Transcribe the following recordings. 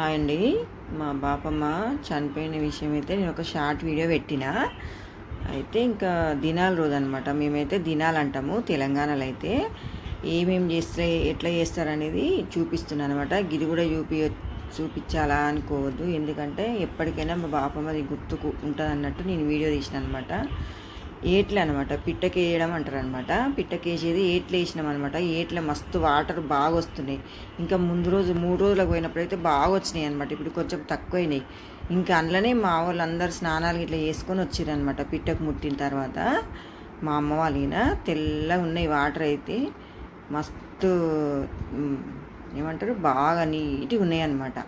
Hi అండి. మా బాపమ్మ చనిపోయిన విషయం అయితే నేను ఒక షార్ట్ వీడియో పెట్టిన. అయితే ఇంకా దినాల రోజు అనమాట మేమైతే దినాలు అంటాము తెలంగాణలో అయితే ఏమేమి చేస్తే ఎట్లా చేస్తారనేది చూపిస్తున్నాను అనమాట ఇది కూడా చూపి చూపించాలా అనుకోవద్దు. ఎందుకంటే ఎప్పటికైనా మా బాపమ్మది గుర్తుకు ఉంటుంది అన్నట్టు నేను వీడియో తీసిన అనమాట ఏట్లు అనమాట పిట్టకేయడం అంటారు అనమాట పిట్టకేసేది ఏట్లు వేసినాం అనమాట ఏట్ల మస్తు వాటర్ బాగా వస్తున్నాయి ఇంకా ముందు రోజు మూడు రోజులకు పోయినప్పుడు అయితే బాగా వచ్చినాయి అనమాట ఇప్పుడు కొంచెం తక్కువైనాయి. ఇంకా అందులోనే మా అందరు స్నానాలు ఇట్లా వేసుకొని వచ్చిరనమాట పిట్టకు ముట్టిన తర్వాత. మా అమ్మ వాళ్ళిన తెల్లగా ఉన్నాయి వాటర్ అయితే. మస్తు ఏమంటారు? బాగా నీట్గా ఉన్నాయి అనమాట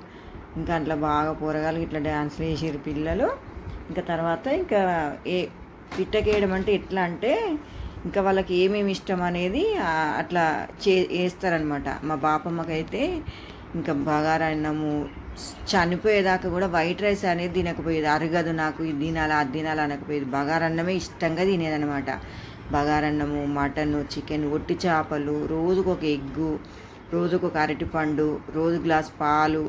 ఇంకా అట్లా బాగా పోరగాలు ఇట్లా డ్యాన్స్లు వేసారు పిల్లలు. ఇంకా తర్వాత ఇంకా ఏ పిట్టకేయడం అంటే ఎట్లా అంటే ఇంకా వాళ్ళకి ఏమేమి ఇష్టం అనేది అట్లా చే వేస్తారనమాట మా బాపమ్మకైతే ఇంకా బగారన్నము చనిపోయేదాకా కూడా వైట్ రైస్ అనేది తినకపోయేది. అరగదు నాకు ఇది తినాలా అది తినాలా అనకపోయేది. బగారన్నమే ఇష్టంగా తినేదనమాట బగారన్నము మటన్ చికెన్ ఒట్టి చేపలు రోజుకు ఒక ఎగ్గు రోజుకు ఒక అరటిపండు రోజు గ్లాస్ పాలు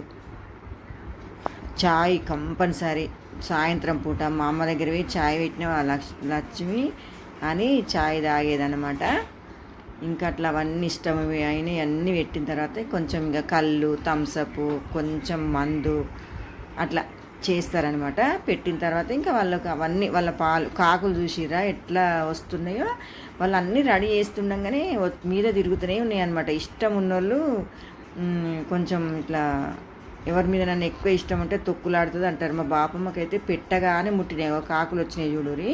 చాయ్ కంపల్సరీ. సాయంత్రం పూట మా అమ్మ దగ్గర పోయి చాయ్ పెట్టిన లక్ష్ లక్ష్మి అని చాయ్ తాగేదన్నమాట. ఇంకా అట్లా అవన్నీ ఇష్టం అయినవి అన్నీ పెట్టిన తర్వాత కొంచెం ఇంకా కళ్ళు థమ్సప్ కొంచెం మందు అట్లా చేస్తారనమాట పెట్టిన తర్వాత ఇంకా వాళ్ళకి అవన్నీ వాళ్ళ పాలు కాకులు చూసిరా ఎట్లా వస్తున్నాయో వాళ్ళు అన్నీ రెడీ చేస్తుండగానే వ- మీద తిరుగుతూనే ఉన్నాయి అనమాట ఇష్టం ఉన్నోళ్ళు కొంచెం ఇట్లా ఎవరి మీద నన్ను ఎక్కువ ఇష్టం ఉంటే తొక్కులాడుతుంది అంటారు. మా బాపమ్మకైతే పెట్టగానే ముట్టినాయి. ఒక కాకులు వచ్చినాయి చూడురి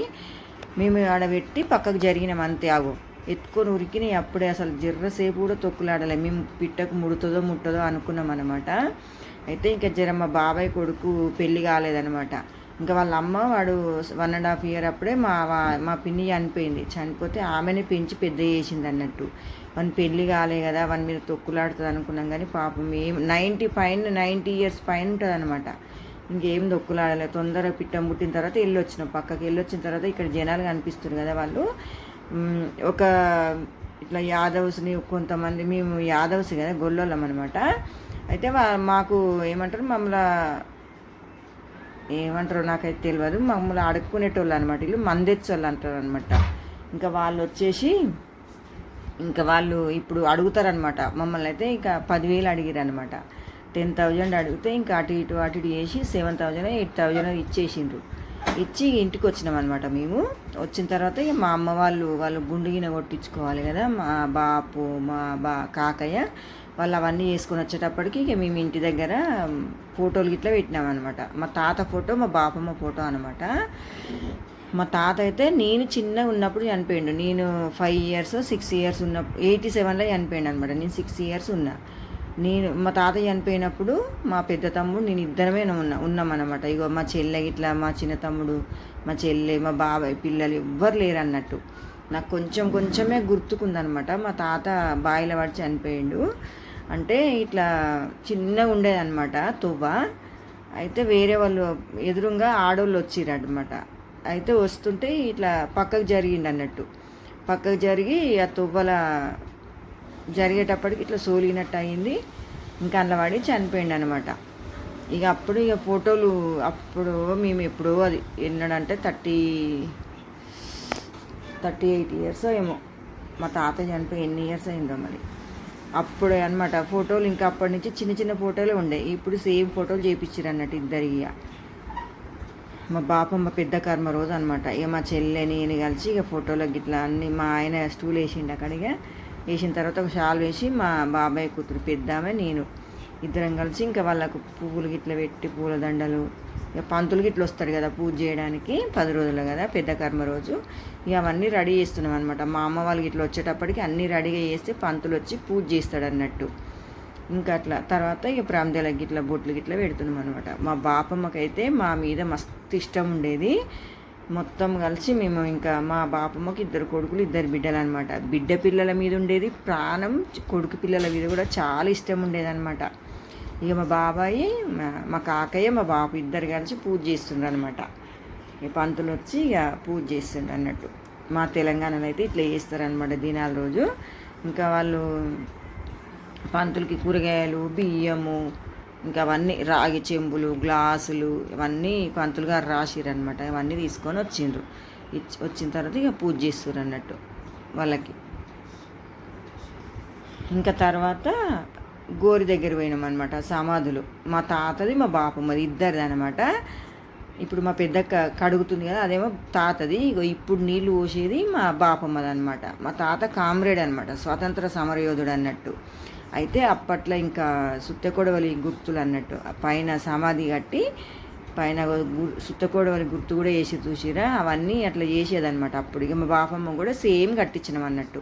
మేము ఆడ పెట్టి పక్కకు జరిగినాం అంతే. ఆగు. ఎత్తుకొని ఉరికినాయి. అప్పుడే అసలు జర్రసేపు కూడా తొక్కులాడలే. మేము పిట్టకు ముడుతుందో ముట్టదో అనుకున్నాం అనమాట అయితే ఇంకా జర మా బాబాయ్ కొడుకు పెళ్ళి కాలేదనమాట ఇంకా వాళ్ళ అమ్మ వాడు వన్ అండ్ హాఫ్ ఇయర్ అప్పుడే మా మా పిన్ని చనిపోయింది. చనిపోతే ఆమెనే పెంచి పెద్ద చేసింది అన్నట్టు. వన్ పెళ్ళి కాలే కదా వన్ మీద తొక్కులాడుతుంది అనుకున్నాం కానీ పాపం ఏం నైంటీ పైన నైంటీ ఇయర్స్ పైన ఉంటుంది అనమాట ఇంకేం దొక్కులాడలే తొందరగా పిట్టం పుట్టిన తర్వాత వెళ్ళొచ్చిన పక్కకి వెళ్ళొచ్చిన తర్వాత ఇక్కడ జనాలు కనిపిస్తారు కదా వాళ్ళు. ఒక ఇట్లా యాదవ్స్ని కొంతమంది మేము యాదవ్స్ కదా గొల్లోళ్ళం అనమాట అయితే వా- మాకు ఏమంటారు మమ్మల్ని ఏమంటారో నాకైతే తెలియదు మమ్మల్ని అడుక్కునేటోళ్ళు అనమాట వీళ్ళు. మందెచ్చోళ్ళు అంటారు అనమాట ఇంకా వాళ్ళు వచ్చేసి ఇంకా వాళ్ళు ఇప్పుడు అడుగుతారనమాట మమ్మల్ని అయితే ఇంకా పదివేలు అడిగారు అనమాట టెన్ థౌజండ్ అడిగితే ఇంకా అటు ఇటు అటు ఇటు చేసి సెవెన్ థౌజండ్ ఎయిట్ థౌజండ్ ఇచ్చేసిండ్రు. ఇచ్చి ఇంటికి వచ్చినాం అనమాట మేము. వచ్చిన తర్వాత ఇక మా అమ్మ వాళ్ళు వాళ్ళు గుండు గిన్నె కొట్టించుకోవాలి కదా. మా బాపు మా బా కాకయ్య వాళ్ళు అవన్నీ వేసుకొని వచ్చేటప్పటికి ఇక మేము ఇంటి దగ్గర ఫోటోలు గిట్లా పెట్టినాం అనమాట మా తాత ఫోటో మా బాపమ్మ ఫోటో అనమాట మా తాత అయితే నేను చిన్నగా ఉన్నప్పుడు చనిపోయిండు. నేను ఫైవ్ ఇయర్స్ సిక్స్ ఇయర్స్ ఉన్నప్పుడు ఎయిటీ సెవెన్లో చనిపోయిండు అనమాట నేను సిక్స్ ఇయర్స్ ఉన్నా. నేను మా తాత చనిపోయినప్పుడు మా పెద్ద తమ్ముడు నేను ఇద్దరమే ఉన్నా ఉన్నామన్నమాట ఇగో మా చెల్లె ఇట్లా మా చిన్న తమ్ముడు మా చెల్లె మా బాబాయ్ పిల్లలు ఎవ్వరు లేరు అన్నట్టు. నాకు కొంచెం కొంచెమే గుర్తుకుందనమాట మా తాత బాయిల పడి చనిపోయిండు. అంటే ఇట్లా చిన్నగా ఉండేదన్నమాట తువ్వ. అయితే వేరే వాళ్ళు ఎదురుగా ఆడవాళ్ళు వచ్చిర్రు అనమాట అయితే వస్తుంటే ఇట్లా పక్కకు జరిగిండు అన్నట్టు పక్కకు జరిగి ఆ తువ్వల జరిగేటప్పటికి ఇట్లా సోలినట్టు అయింది ఇంకా అందులో పడి అనమాట ఇక అప్పుడు ఇక ఫోటోలు అప్పుడు మేము ఎప్పుడో అది ఎన్నడంటే థర్టీ థర్టీ ఎయిట్ ఇయర్స్ ఏమో. మా తాత చనిపోయి ఎన్ని ఇయర్స్ అయిందో మరి. అప్పుడే అనమాట ఫోటోలు ఇంకా అప్పటి నుంచి చిన్న చిన్న ఫోటోలు ఉండే. ఇప్పుడు సేమ్ ఫోటోలు చేయించారు అన్నట్టు ఇద్దరి ఇక మా బాపమ్మ పెద్ద కర్మ రోజు అనమాట ఇక మా చెల్లె నేను కలిసి ఇక ఫోటోలకు గిట్లా అన్ని మా ఆయన స్టూల్ వేసిండు అక్కడిగా వేసిన తర్వాత ఒక షాల్ వేసి మా బాబాయ్ కూతురు పెద్దామే నేను ఇద్దరం కలిసి ఇంకా వాళ్ళకు పువ్వులు గిట్ల పెట్టి పూల దండలు ఇక పంతులు గిట్ల వస్తాడు కదా పూజ చేయడానికి పది రోజులు కదా పెద్ద కర్మ రోజు. ఇక అవన్నీ రెడీ చేస్తున్నాం అనమాట మా అమ్మ వాళ్ళకి గిట్ల వచ్చేటప్పటికి అన్నీ రెడీగా చేస్తే పంతులు వచ్చి పూజ చేస్తాడు అన్నట్టు. ఇంకా అట్లా తర్వాత ఇక ప్రాంతాలకు గిట్ల బొట్లు గిట్ల పెడుతున్నాం అనమాట మా బాపమ్మకైతే మా మీద మస్తు ఇష్టం ఉండేది. మొత్తం కలిసి మేము ఇంకా మా బాపమ్మకి ఇద్దరు కొడుకులు ఇద్దరు బిడ్డలు అనమాట బిడ్డ పిల్లల మీద ఉండేది ప్రాణం కొడుకు పిల్లల మీద కూడా చాలా ఇష్టం ఉండేదన్నమాట. ఇక మా బాబాయి మా- మా కాకయ్య మా బాపు ఇద్దరు కలిసి పూజ చేస్తుండ్రు అనమాట ఇక పంతులు వచ్చి ఇక పూజ చేస్తుండ్రు అన్నట్టు మా తెలంగాణలో అయితే ఇట్లా చేస్తారనమాట దినాల రోజు. ఇంకా వాళ్ళు పంతులకి కూరగాయలు బియ్యము ఇంకా అవన్నీ రాగి చెంబులు గ్లాసులు ఇవన్నీ పంతులు గారు రాసిరనమాట ఇవన్నీ తీసుకొని వచ్చిండ్రు. ఇచ్చి వచ్చిన తర్వాత ఇక పూజ చేస్తారు అన్నట్టు వాళ్ళకి. ఇంకా తర్వాత గోరి దగ్గర పోయినాం అనమాట సమాధులు. మా తాతది మా బాపమ్మది ఇద్దరిది అనమాట ఇప్పుడు మా పెద్ద క- కడుగుతుంది కదా అదేమో తాతది. ఇగో ఇప్పుడు నీళ్ళు పోసేది మా బాపమ్మది అనమాట మా తాత కామ్రేడ్ అనమాట స్వాతంత్ర సమరయోధుడు అన్నట్టు. అయితే అప్పట్లో ఇంకా సుత్తకొడవలి గుర్తులు అన్నట్టు పైన సమాధి కట్టి పైన గు- సుత్తకోడవలి గుర్తు కూడా వేసి చూసిరా అవన్నీ అట్లా చేసేదన్నమాట అప్పుడు. ఇక మా బాపమ్మ కూడా సేమ్ కట్టించినాం అన్నట్టు.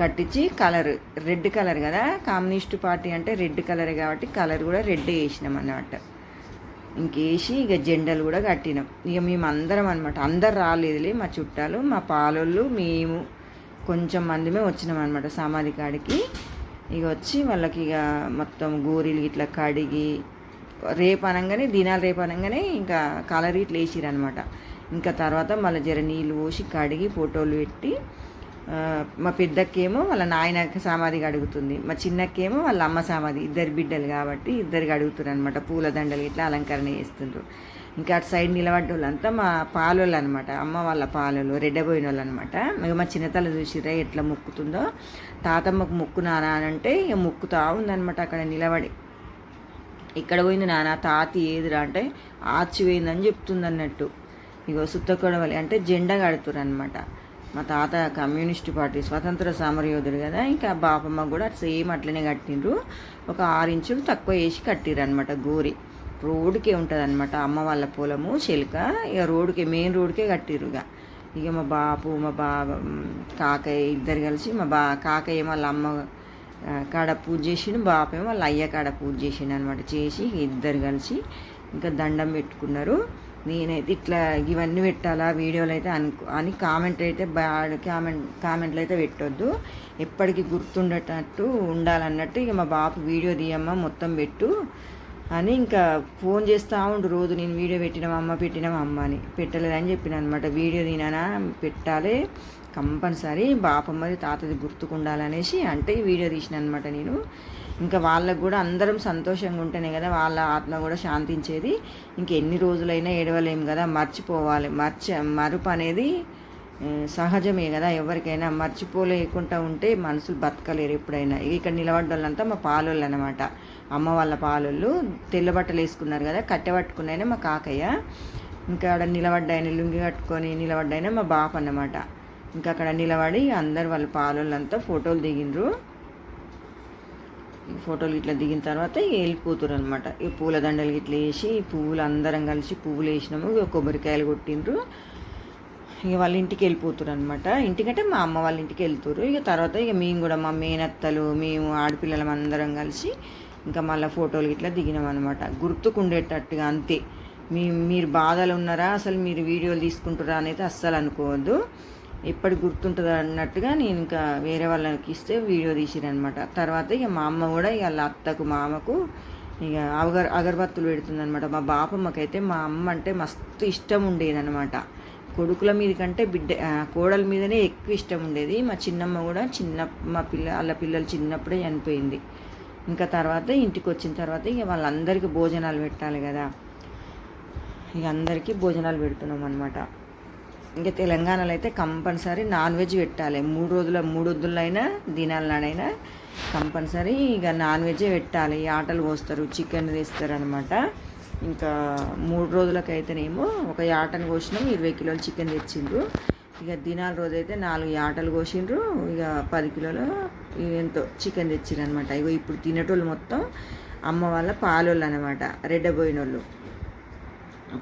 కట్టించి కలర్ రెడ్ కలర్ కదా కమ్యూనిస్ట్ పార్టీ అంటే రెడ్ కలర్ కాబట్టి కలర్ కూడా రెడ్ వేసినాం అన్నమాట. ఇంకేసి ఇక జెండలు కూడా కట్టినాం. ఇక మేము అందరం అనమాట అందరు రాలేదులే మా చుట్టాలు మా పాలోళ్ళు మేము కొంచెం మందిమే వచ్చినాం అనమాట సమాధి కాడికి. ఇక వచ్చి వాళ్ళకి ఇక మొత్తం గోరీలు ఇట్లా కడిగి రేపు అనగానే దినాలు రేపు అనగానే ఇంకా కలర్ ఇట్లా వేసిరనమాట ఇంకా తర్వాత మళ్ళీ జర నీళ్ళు పోసి కడిగి ఫోటోలు పెట్టి మా పెద్దక్కేమో వాళ్ళ నాయన సమాధి అడుగుతుంది. మా చిన్నక్కేమో వాళ్ళ అమ్మ సమాధి ఇద్దరు బిడ్డలు కాబట్టి ఇద్దరికి అడుగుతారు అనమాట పూల దండలు ఇట్లా అలంకరణ చేస్తుండ్రు. ఇంకా అటు సైడ్ నిలబడ్డ వాళ్ళంతా మా పాలోళ్ళు అనమాట అమ్మ వాళ్ళ పాలోళ్ళు రెడ్డబోయిన వాళ్ళు అనమాట ఇక మా చిన్నతల చూసిరా ఎట్లా మొక్కుతుందో. తాతమ్మకు మొక్కు నానా అని అంటే ఇక మొక్కుతా ఉందనమాట అక్కడ నిలబడి. ఇక్కడ పోయింది నాన్న తాతి ఏదిరా అంటే ఆచిపోయిందని చెప్తుంది అన్నట్టు ఇగో సుత్తకొడవలి అంటే జెండా కడుతురు అనమాట మా తాత కమ్యూనిస్ట్ పార్టీ స్వతంత్ర సమరయోధుడు కదా ఇంకా బాపమ్మ కూడా సేమ్ అట్లనే కట్టిండ్రు. ఒక ఆరు ఇంచులు తక్కువ వేసి కట్టిర్రు అనమాట గోరి. రోడ్డుకే ఉంటుంది అనమాట అమ్మ వాళ్ళ పొలము చెలుక. ఇక రోడ్డుకే మెయిన్ రోడ్డుకే కట్టిరుగా ఇక. ఇక మా బాపు మా బాబ కాకయ్య ఇద్దరు కలిసి మా బా కాకయ్య వాళ్ళ అమ్మ కాడ పూజ చేసిండు బాపేమో వాళ్ళ అయ్య కాడ పూజ చేసిండు అనమాట చేసి ఇద్దరు కలిసి ఇంకా దండం పెట్టుకున్నారు. నేనైతే ఇట్లా ఇవన్నీ పెట్టాలా వీడియోలు అయితే అనుకో అని కామెంట్ అయితే బ్యాడ్ కామెంట్ కామెంట్లు అయితే పెట్టొద్దు. ఎప్పటికీ గుర్తుండేటట్టు ఉండాలన్నట్టు ఇక మా బాపు వీడియో తీయమ్మా మొత్తం పెట్టు అని ఇంకా ఫోన్ చేస్తూ ఉండు రోజు నేను వీడియో పెట్టినామా అమ్మ పెట్టినామా అమ్మ అని. పెట్టలేదని చెప్పిన అనమాట వీడియో తినానా పెట్టాలి. కంపల్సరీ బాపమ్మది తాతది గుర్తుకుండాలనేసి అంటే ఈ వీడియో తీసిన అనమాట నేను. ఇంకా వాళ్ళకు కూడా అందరం సంతోషంగా ఉంటేనే కదా వాళ్ళ ఆత్మ కూడా శాంతించేది. ఇంకెన్ని రోజులైనా ఏడవలేం కదా మర్చిపోవాలి. మర్చి మరుపు అనేది సహజమే కదా ఎవరికైనా. మర్చిపోలేకుండా ఉంటే మనుషులు బతకలేరు ఎప్పుడైనా. ఇక్కడ నిలబడ్డ వాళ్ళంతా మా పాలోళ్ళు అనమాట అమ్మ వాళ్ళ పాలోళ్ళు. తెల్ల బట్టలు వేసుకున్నారు కదా కట్టె మా కాకయ్య. ఇంకా ఆడ నిలబడ్డాయన లుంగి కట్టుకొని నిలబడ్డాయన మా బాప అన్నమాట ఇంకా అక్కడ నిలబడి అందరు వాళ్ళ పాలోళ్ళంతా ఫోటోలు దిగిండ్రు. ఫోటోలు ఇట్లా దిగిన తర్వాత ఇక వెళ్ళిపోతురు అనమాట ఈ పూల దండలు ఇట్లా వేసి పువ్వులు అందరం కలిసి పువ్వులు వేసినాము కొబ్బరికాయలు కొట్టిండ్రు. ఇక వాళ్ళ ఇంటికి వెళ్ళిపోతురు అనమాట ఇంటికంటే మా అమ్మ వాళ్ళ ఇంటికి వెళ్తురు ఇక తర్వాత ఇక మేము కూడా మా మేనత్తలు మేము ఆడపిల్లలం అందరం కలిసి ఇంకా మళ్ళీ ఫోటోలు ఇట్లా దిగినాం అనమాట గుర్తుకుండేటట్టుగా అంతే. మీ మీరు బాధలు ఉన్నారా? అసలు మీరు వీడియోలు తీసుకుంటారా అనేది అస్సలు అనుకోవద్దు. ఎప్పటి గుర్తుంటుంది అన్నట్టుగా నేను ఇంకా వేరే వాళ్ళకి ఇస్తే వీడియో తీసిరనమాట తర్వాత ఇక మా అమ్మ కూడా ఇక వాళ్ళ అత్తకు మామకు ఇక అగర్ అగరబత్తులు పెడుతుందనమాట మా బాపమ్మకైతే మా అమ్మ అంటే మస్తు ఇష్టం ఉండేదనమాట కొడుకుల మీద కంటే బిడ్డ కోడల మీదనే ఎక్కువ ఇష్టం ఉండేది. మా చిన్నమ్మ కూడా చిన్న మా పిల్ల వాళ్ళ పిల్లలు చిన్నప్పుడే చనిపోయింది. ఇంకా తర్వాత ఇంటికి వచ్చిన తర్వాత ఇక వాళ్ళందరికీ భోజనాలు పెట్టాలి కదా. ఇక అందరికీ భోజనాలు పెడుతున్నాం అనమాట ఇంకా తెలంగాణలో అయితే కంపల్సరీ నాన్ వెజ్ పెట్టాలి. మూడు రోజుల మూడు వద్దులైనా దినాల నాడైనా కంపల్సరీ ఇక నాన్ వెజ్జే పెట్టాలి. ఈ ఆటలు పోస్తారు చికెన్ తీస్తారు అనమాట ఇంకా మూడు రోజులకైతేనేమో ఒక యాటను కోసినాం ఇరవై కిలోలు చికెన్ తెచ్చిండ్రు. ఇక దినాల రోజైతే నాలుగు యాటలు కోసిండ్రు. ఇక పది కిలోలు ఎంతో చికెన్ తెచ్చిండ్రు అనమాట ఇగో ఇప్పుడు తినేటోళ్ళు మొత్తం అమ్మ వాళ్ళ పాలోళ్ళు అనమాట రెడ్డబోయిన వాళ్ళు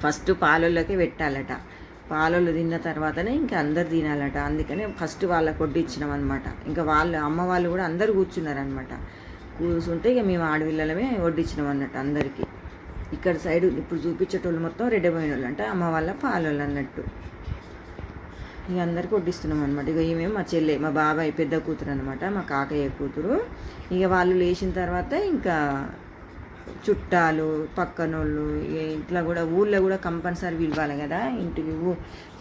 ఫస్ట్ పాలోళ్ళకే పెట్టాలట. పాలలు తిన్న తర్వాతనే ఇంకా అందరు తినాలట. అందుకనే ఫస్ట్ వాళ్ళకి వడ్డిచ్చినాం అనమాట ఇంకా వాళ్ళు అమ్మ వాళ్ళు కూడా అందరు కూర్చున్నారనమాట కూర్చుంటే ఇక మేము ఆడపిల్లలమే వడ్డించినాం అన్నట్టు అందరికీ. ఇక్కడ సైడ్ ఇప్పుడు చూపించేటోళ్ళు మొత్తం రెడ్డిపోయిన వాళ్ళు అంటే అమ్మ వాళ్ళ పాలోళ్ళు అన్నట్టు. ఇక అందరికి వడ్డిస్తున్నాం అనమాట ఇక ఈమె మా చెల్లె మా బాబాయ్ పెద్ద కూతురు అనమాట మా కాకయ్య కూతురు. ఇక వాళ్ళు లేచిన తర్వాత ఇంకా చుట్టాలు పక్కనోళ్ళు ఇట్లా ఇంట్లో కూడా ఊళ్ళో కూడా కంపల్సరీ పిలవాలి కదా ఇంటికి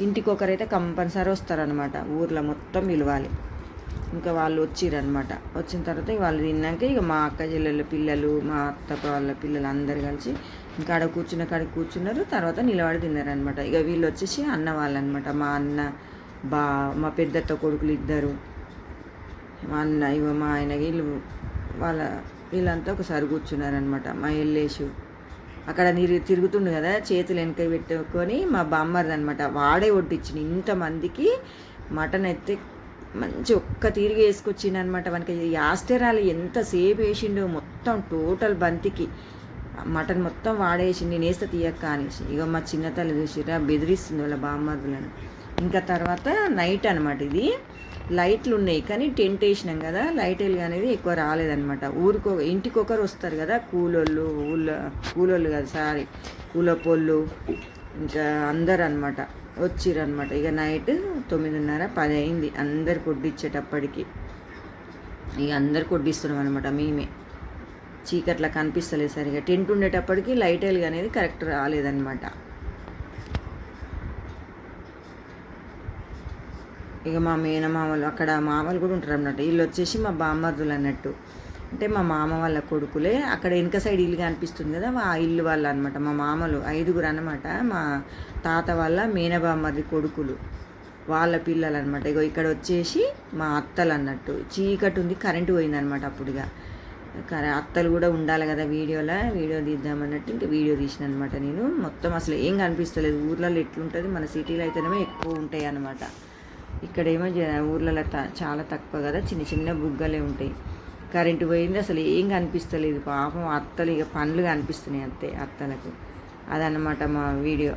ఇంటికి ఒకరైతే కంపల్సరీ వస్తారనమాట ఊర్లో మొత్తం పిలవాలి. ఇంకా వాళ్ళు వచ్చిరనమాట వచ్చిన తర్వాత వాళ్ళు తిన్నాక ఇక మా అక్క చెల్లెళ్ళ పిల్లలు మా అత్త వాళ్ళ పిల్లలు అందరు కలిసి ఇంకా ఆడ కూర్చున్న కాడ కూర్చున్నారు. తర్వాత నిలబడి తిన్నారనమాట ఇక వీళ్ళు వచ్చేసి అన్న వాళ్ళు అనమాట మా అన్న బా మా పెద్దత్త కొడుకులు ఇద్దరు. మా అన్న ఇవ మా ఆయన వీళ్ళు వాళ్ళ వీళ్ళంతా ఒకసారి కూర్చున్నారనమాట మా ఎల్లేషు అక్కడ నీరు తిరుగుతుండు కదా చేతులు వెనక పెట్టుకొని మా బామ్మర్ది అనమాట వాడే వడ్డించిన ఇంతమందికి మటన్ అయితే మంచి ఒక్క తిరిగి వేసుకొచ్చిండు అనమాట మనకి యాస్టరాలు ఎంతసేపు వేసిండు మొత్తం టోటల్ బంతికి. మటన్ మొత్తం వాడేసిండు నేను వేస్తే తీయక్క అనేసి. ఇక మా చిన్న తల్లి చూసిరా బెదిరిస్తుంది వాళ్ళ బామ్మర్దులను. ఇంకా తర్వాత నైట్ అనమాట ఇది. లైట్లు ఉన్నాయి కానీ టెంట్ వేసినాం కదా. లైట్ వెలుగు అనేది ఎక్కువ రాలేదనమాట ఊరికో ఇంటికొకరు వస్తారు కదా కూలోళ్ళు ఊళ్ళో కూలోళ్ళు కదా సారీ కూలపోళ్ళు ఇంకా అందరు అనమాట వచ్చిరనమాట ఇక నైట్ తొమ్మిదిన్నర పది అయింది. అందరు కొడ్డిచ్చేటప్పటికి ఇక అందరు కొడ్డిస్తున్నాం అనమాట మేమే. చీకట్లా కనిపిస్తలేదు సరిగా. టెంట్ ఉండేటప్పటికి లైట్ వెలుగు అనేది కరెక్ట్ రాలేదనమాట ఇక మా మేనమామలు అక్కడ మామలు కూడా ఉంటారు అన్నమాట వీళ్ళు వచ్చేసి మా బామ్మర్దులు అన్నట్టు. అంటే మా మామ వాళ్ళ కొడుకులే అక్కడ వెనక సైడ్ ఇల్లు కనిపిస్తుంది కదా ఆ ఇల్లు వాళ్ళు అనమాట మా మామలు ఐదుగురు అనమాట మా తాత వాళ్ళ మేనబామ్మది కొడుకులు వాళ్ళ పిల్లలు అనమాట ఇగో ఇక్కడ వచ్చేసి మా అత్తలు అన్నట్టు. చీకటి ఉంది కరెంటు పోయిందనమాట అప్పుడుగా కర అత్తలు కూడా ఉండాలి కదా వీడియోలో వీడియో తీద్దామన్నట్టు ఇంకా వీడియో తీసిన అనమాట నేను. మొత్తం అసలు ఏం కనిపిస్తలేదు ఊర్లలో ఎట్లుంటుంది మన సిటీలో అయితేనేమో ఎక్కువ ఉంటాయి అనమాట ఇక్కడేమో జ- ఊర్లలో త- చాలా తక్కువ కదా చిన్న చిన్న బుగ్గలే ఉంటాయి. కరెంటు పోయింది అసలు ఏం కనిపిస్తలేదు. పాపం అత్తలు ఇక పండ్లు కనిపిస్తున్నాయి అంతే అత్తలకు. అదనమాట మా వీడియో.